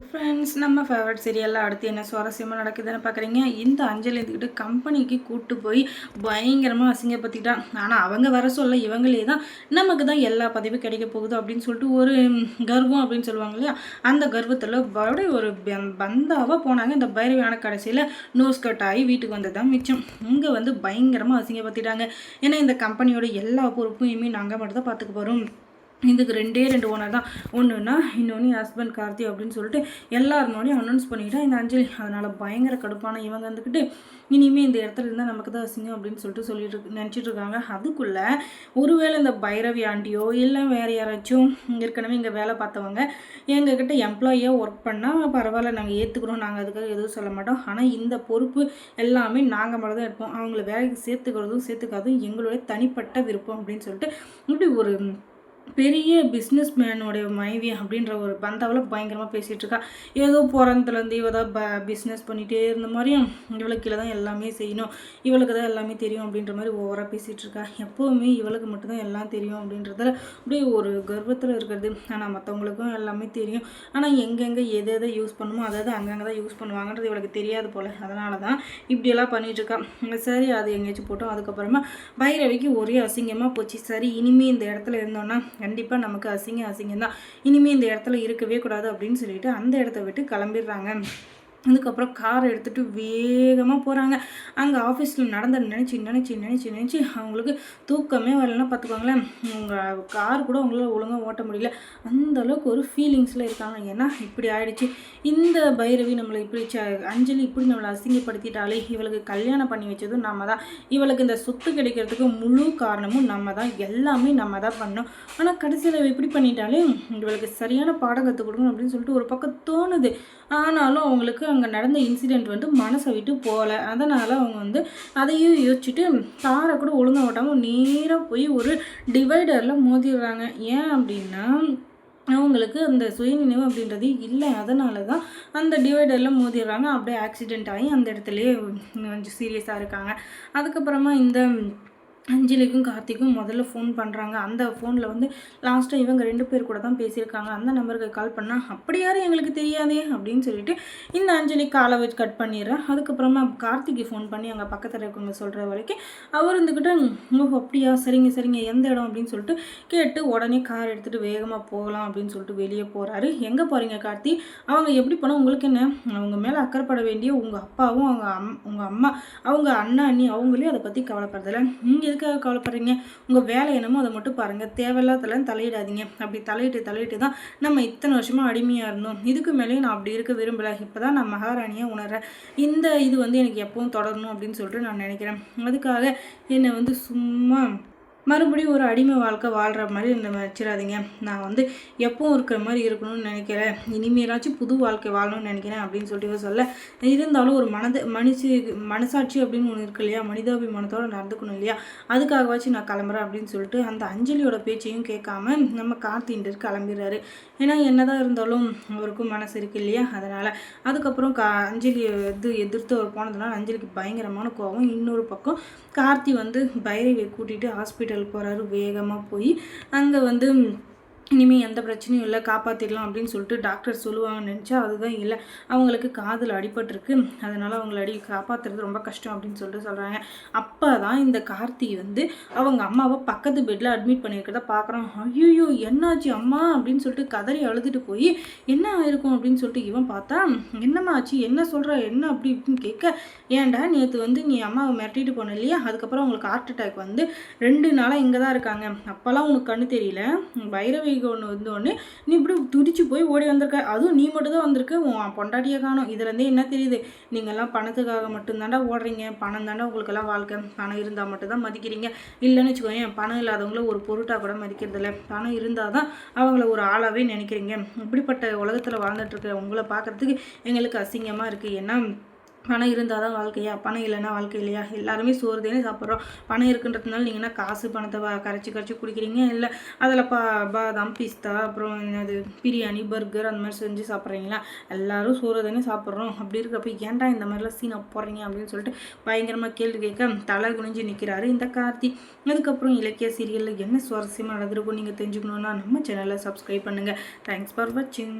Friends நம்ம favourite சீரியலில் அடுத்து என்ன சுவாரஸ்யமாக நடக்குதுன்னு பார்க்குறீங்க இந்த அஞ்சலி இருந்துக்கிட்டு கம்பெனிக்கு கூப்பிட்டு போய் பயங்கரமாக அசிங்கப்படுத்திட்டான் ஆனால் அவங்க வர சொல்ல இவங்களே தான் நமக்கு தான் எல்லா பதவியும் கிடைக்க போகுது அப்படின்னு சொல்லிட்டு ஒரு கர்வம் அப்படின்னு சொல்லுவாங்க இல்லையா? அந்த கர்வத்தில் அப்படியே ஒரு பந்தாவாக போனாங்க. இந்த பைரவியான கடைசியில் நோஸ் கட் ஆகி வீட்டுக்கு வந்தது தான் மிச்சம். இங்கே வந்து பயங்கரமாக அசிங்கப்படுத்திட்டாங்க. ஏன்னா இந்த கம்பெனியோட எல்லா பொறுப்பும் இனிமேல் நாங்கள் மட்டும் தான் பார்த்துக்க போகிறோம் இதுக்கு ரெண்டே ரெண்டு ஓனர் தான். ஒன்றுனா இன்னொன்று ஹஸ்பண்ட் கார்த்தி அப்படின்னு சொல்லிட்டு எல்லாருனோடையும் அனௌன்ஸ் பண்ணிக்கிட்டா இந்த அஞ்சலி. அதனால் பயங்கர கடுப்பான இவங்க வந்துக்கிட்டு இனிமேல் இந்த இடத்துல இருந்தால் நமக்கு தான் அசிங்கம் அப்படின்னு சொல்லிட்டு சொல்லிட்டு நினச்சிட்டு இருக்காங்க. அதுக்குள்ளே ஒருவேளை இந்த பைரவி ஆண்டியோ இல்லை வேறு யாராச்சும் ஏற்கனவே இங்கே வேலை பார்த்தவங்க எங்ககிட்ட எம்ப்ளாயியாக ஒர்க் பண்ணால் பரவாயில்ல நாங்கள் ஏற்றுக்கிறோம் நாங்கள் அதுக்காக எதுவும் சொல்ல மாட்டோம். ஆனால் இந்த பொறுப்பு எல்லாமே நாங்கள் மட்டும் தான் இருப்போம். அவங்கள வேலைக்கு சேர்த்துக்கிறதும் சேர்த்துக்காதும் எங்களுடைய தனிப்பட்ட விருப்பம் அப்படின்னு சொல்லிட்டு இப்படி ஒரு பெரிய பிஸ்னஸ் மேனோடைய மனைவி அப்படின்ற ஒரு பந்தாவில் பயங்கரமாக பேசிகிட்டு இருக்கா. ஏதோ பிறந்ததுலேருந்து இவ தான் ப பிஸ்னஸ் பண்ணிகிட்டே இருந்த மாதிரியும் இவளுக்கு கீழே தான் எல்லாமே செய்யணும். இவளுக்கு தான் எல்லாமே தெரியும் அப்படின்ற மாதிரி ஓவராக பேசிகிட்டு இருக்கா. எப்போவுமே இவளுக்கு மட்டும்தான் எல்லாம் தெரியும் அப்படின்றதுல அப்படியே ஒரு கர்வத்தில் இருக்கிறது. ஆனால் மற்றவங்களுக்கும் எல்லாமே தெரியும். ஆனால் எங்கெங்கே எதை எதை யூஸ் பண்ணுமோ அதாவது அங்கங்கே தான் யூஸ் பண்ணுவாங்கன்றது இவளுக்கு தெரியாது போல். அதனால தான் இப்படியெல்லாம் பண்ணிகிட்ருக்கா சரி அது எங்கேயாச்சும் போட்டோம். அதுக்கப்புறமா பைரவிக்கு ஒரே அசிங்கமாக போச்சு. சரி இனிமேல் இந்த இடத்துல இருந்தோன்னா கண்டிப்பாக நமக்கு அசிங்கம் அசிங்கம் தான் இனிமேல் இந்த இடத்துல இருக்கவே கூடாது அப்படின்னு சொல்லிட்டு அந்த இடத்த விட்டு கிளம்பிடுறாங்க. அதுக்கப்புறம் காரை எடுத்துகிட்டு வேகமாக போகிறாங்க அங்கே ஆஃபீஸில் நடந்த நினச்சி நினச்சி நினச்சி நினச்சி அவங்களுக்கு தூக்கமே வரலன்னா பார்த்துக்கோங்களேன் உங்கள் கார் கூட அவங்களால ஒழுங்காக ஓட்ட முடியல. அந்தளவுக்கு ஒரு ஃபீலிங்ஸில் இருக்காங்க. ஏன்னா இப்படி ஆயிடுச்சு. இந்த பைரவி நம்மளை இப்படி அஞ்சலி இப்படி நம்மளை அசிங்கப்படுத்திட்டாலே இவளுக்கு கல்யாணம் பண்ணி வச்சதும் நம்ம தான் இவளுக்கு இந்த சொத்து கிடைக்கிறதுக்கு முழு காரணமும் நம்ம தான் எல்லாமே நம்ம தான் பண்ணோம். ஆனால் கடைசியில் இப்படி பண்ணிட்டாலே இவளுக்கு சரியான பாடம் கற்றுக் கொடுக்கணும் அப்படின்னு சொல்லிட்டு ஒரு பக்கம் தோணுது. ஆனாலும் அவங்களுக்கு அங்கே நடந்த இன்சிடெண்ட் வந்து மனசை விட்டு போகலை. அதனால் அவங்க வந்து அதையும் யோசிச்சுட்டு காரை கூட ஒழுங்காக ஓட்டாமல் நேராக போய் ஒரு டிவைடரில் மோதிடுறாங்க. ஏன் அப்படின்னா அவங்களுக்கு அந்த சுயநினைவு அப்படின்றது இல்லை. அதனால தான் அந்த டிவைடரில் மோதிடுறாங்க. அப்படியே ஆக்சிடெண்ட் ஆகி அந்த இடத்துலையே கொஞ்சம் சீரியஸாக இருக்காங்க. அதுக்கப்புறமா இந்த அஞ்சலிக்கும் கார்த்திக்கும் முதல்ல ஃபோன் பண்ணுறாங்க அந்த ஃபோனில் வந்து லாஸ்ட்டாக இவங்க ரெண்டு பேர் கூட தான் பேசியிருக்காங்க. அந்த நம்பருக்கு கால் பண்ணால் அப்படி யாரும் எங்களுக்கு தெரியாதே அப்படின்னு சொல்லிட்டு இந்த அஞ்சலி காலை வச்சு கட் பண்ணிடுறேன் அதுக்கப்புறமா கார்த்திக்கு ஃபோன் பண்ணி அங்கே பக்கத்தில் இருக்கவங்க சொல்கிற வரைக்கும் அவர் இருந்துக்கிட்டு ஓ அப்படியா? சரிங்க சரிங்க. எந்த இடம்? அப்படின்னு சொல்லிட்டு கேட்டு உடனே கார் எடுத்துகிட்டு வேகமாக போகலாம் அப்படின்னு சொல்லிட்டு வெளியே போகிறாரு எங்கே போகிறீங்க கார்த்தி? அவங்க எப்படி போனால் உங்களுக்கு என்ன? அவங்க மேலே அக்கறைப்பட வேண்டிய உங்கள் அப்பாவும் அவங்க அம் உங்கள் அம்மா அவங்க அண்ணா அண்ணி அவங்களே அதை பற்றி கவலைப்படுறதில்ல இங்கே எதுக்காக கவலைப்படுறீங்க? உங்கள் வேலை என்னமோ அதை மட்டும் பாருங்கள் தேவையில்லாதெல்லாம் தலையிடாதீங்க. அப்படி தலையிட்டு தலையிட்டு தான் நம்ம இத்தனை வருஷமாக அடிமையாக இருந்தோம். இதுக்கு மேலேயும் நான் அப்படி இருக்க விரும்பலை. இப்போ தான் நான் மகாராணியாக உணர்றேன். இந்த இது வந்து எனக்கு எப்பவும் தொடரணும் அப்படின்னு சொல்லிட்டு நான் நினைக்கிறேன். அதுக்காக என்னை வந்து சும்மா மறுபடியும் ஒரு அடிமை வாழ்க்கை வாழ்கிற மாதிரி இந்த வச்சிடாதீங்க. நான் வந்து எப்பவும் இருக்கிற மாதிரி இருக்கணும்னு நினைக்கிறேன். இனிமேலாச்சும் புது வாழ்க்கை வாழணும்னு நினைக்கிறேன் அப்படின்னு சொல்லிட்டு சொல்ல இருந்தாலும் ஒரு மனது மனுஷி மனசாட்சி அப்படின்னு ஒன்று இருக்கு இல்லையா? மனிதாபிமானத்தோடு நடந்துக்கணும் இல்லையா? அதுக்காகவாச்சும் நான் கிளம்புறேன் அப்படின்னு சொல்லிட்டு அந்த அஞ்சலியோட பேச்சையும் கேட்காம நம்ம கார்த்தின்ட்டு கிளம்பிடுறாரு. ஏன்னா என்னதான் இருந்தாலும் அவருக்கும் மனசு இருக்கு இல்லையா? அதனால் அதுக்கப்புறம் கா அஞ்சலி இது எதிர்த்து அவர் போனதுனால அஞ்சலிக்கு பயங்கரமான கோபம். இன்னொரு பக்கம் கார்த்தி வந்து பைரவியை கூட்டிகிட்டு ஹாஸ்பிட்டல் ஹாஸ்பிட்டல் போகிறாரு வேகமாக போய் அங்கே வந்து இனிமேல் எந்த பிரச்சனையும் இல்லை காப்பாற்றிடலாம் அப்படின்னு சொல்லிட்டு டாக்டர் சொல்லுவாங்கன்னு நினச்சா அதுதான் இல்லை. அவங்களுக்கு காதில் அடிபட்டிருக்கு. அதனால் அவங்கள அடி காப்பாற்றுறது ரொம்ப கஷ்டம் அப்படின்னு சொல்லிட்டு சொல்கிறாங்க அப்போ தான் இந்த கார்த்தி வந்து அவங்க அம்மாவை பக்கத்து பெட்டில் அட்மிட் பண்ணியிருக்கிறத பார்க்குறோம் ஐயோ என்னாச்சு அம்மா? அப்படின்னு சொல்லிட்டு கதறி அழுதுட்டு போய் என்ன ஆயிருக்கும்? அப்படின்னு சொல்லிட்டு இவன் பார்த்தா என்னம்மா ஆச்சு? என்ன சொல்கிற என்ன அப்படி இப்படின்னு கேட்க ஏன்டா நேற்று வந்து நீ அம்மாவை மிரட்டிட்டு போன இல்லையா? அதுக்கப்புறம் அவங்களுக்கு ஹார்ட் அட்டாக் வந்து ரெண்டு நாளாக இங்கே தான் இருக்காங்க. அப்போல்லாம் உனக்கு கண்ணு தெரியல? வைரவி கைக்கு ஒன்று வந்தோடனே நீ இப்படி துடிச்சு போய் ஓடி வந்திருக்க. அதுவும் நீ மட்டும் தான் வந்திருக்க. உன் பொண்டாட்டியை காணும். இதுலேருந்தே என்ன தெரியுது? நீங்கள்லாம் பணத்துக்காக மட்டும்தாண்டா ஓடுறீங்க. பணம் தாண்டா உங்களுக்கெல்லாம் வாழ்க்கை. பணம் இருந்தால் மட்டும்தான் மதிக்கிறீங்க. இல்லைன்னு வச்சுக்கோங்க பணம் இல்லாதவங்கள ஒரு பொருட்டாக கூட மதிக்கிறதில்ல பணம் இருந்தால் தான் அவங்கள ஒரு ஆளாகவே நினைக்கிறீங்க. இப்படிப்பட்ட உலகத்தில் வாழ்ந்துட்டுருக்க உங்களை பார்க்குறதுக்கு எங்களுக்கு அசிங்கமாக இருக்குது ஏன்னா பணம் இருந்தால் தான் வாழ்க்கையா? பணம் இல்லைன்னா வாழ்க்கை இல்லையா? எல்லாருமே சோறு தானே சாப்பிட்றோம். பணம் இருக்குன்றதுனால நீங்கள் என்ன காசு பணத்தை கரைச்சி கரைச்சி குடிக்கிறீங்க? இல்லை அதில் பா பாதாம் பிஸ்தா அப்புறம் என்னது பிரியாணி பர்கர் அந்த மாதிரி செஞ்சு சாப்பிட்றீங்களா? எல்லோரும் சோறு தானே சாப்பிட்றோம். அப்படி இருக்கிறப்ப ஏன்டா இந்த மாதிரிலாம் சீனை போடுறீங்க? அப்படின்னு சொல்லிட்டு பயங்கரமாக கேள்வி கேட்க தலை குனிஞ்சு நிற்கிறாரு இந்த கார்த்தி. அதுக்கப்புறம் இலக்கிய சீரியலில் என்ன சுவாரஸ்யமாக நடந்திருக்கும் நீங்கள் தெரிஞ்சுக்கணுன்னா நம்ம சேனலை சப்ஸ்கிரைப் பண்ணுங்கள் தேங்க்ஸ் ஃபார் வாட்சிங்